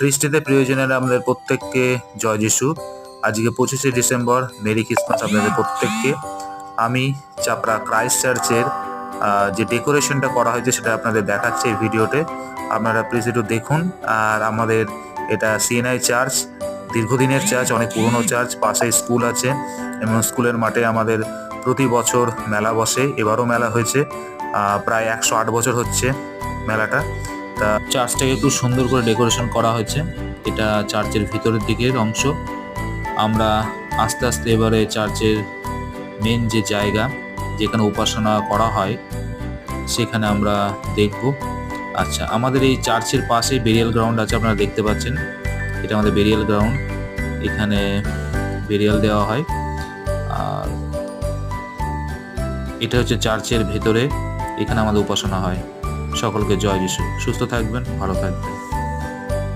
খ্রিস্টিতে প্রিয়জনেরা আমাদের প্রত্যেককে জয় যিশু। আজকে পঁচিশে ডিসেম্বর, মেরি ক্রিসমাস আপনাদের প্রত্যেককে। আমি চাপড়া ক্রাইস্ট চার্চের যে ডেকোরেশনটা করা হয়েছে সেটা আপনাদের দেখাচ্ছে এই ভিডিওতে। আপনারা প্লিজ একটু দেখুন। আর আমাদের এটা সিএনআই চার্চ, দীর্ঘদিনের চার্চ, অনেক পুরনো চার্চ, পাশে স্কুল আছে। এবং স্কুলের মাঠে আমাদের প্রতি বছর মেলা বসে। এবারও মেলা হয়েছে। প্রায় একশো আট বছর হচ্ছে মেলাটা। তা চার্চটাকে খুব সুন্দর করে ডেকোরেশন করা হয়েছে। এটা চার্চের ভিতরের দিকের অংশ। আমরা আস্তে আস্তে এবারে চার্চের মেন যে জায়গা, যেখানে উপাসনা করা হয়, সেখানে আমরা দেখব। আচ্ছা আমাদের এই চার্চের পাশে বেরিয়াল গ্রাউন্ড আছে, আপনারা দেখতে পাচ্ছেন। এটা আমাদের বেরিয়াল গ্রাউন্ড এখানে বেরিয়াল দেওয়া হয়। আর এটা হচ্ছে চার্চের ভেতরে, এখানে আমাদের উপাসনা হয়। সকলকে জয় যিশু। সুস্থ থাকবেন ভালো থাকবেন।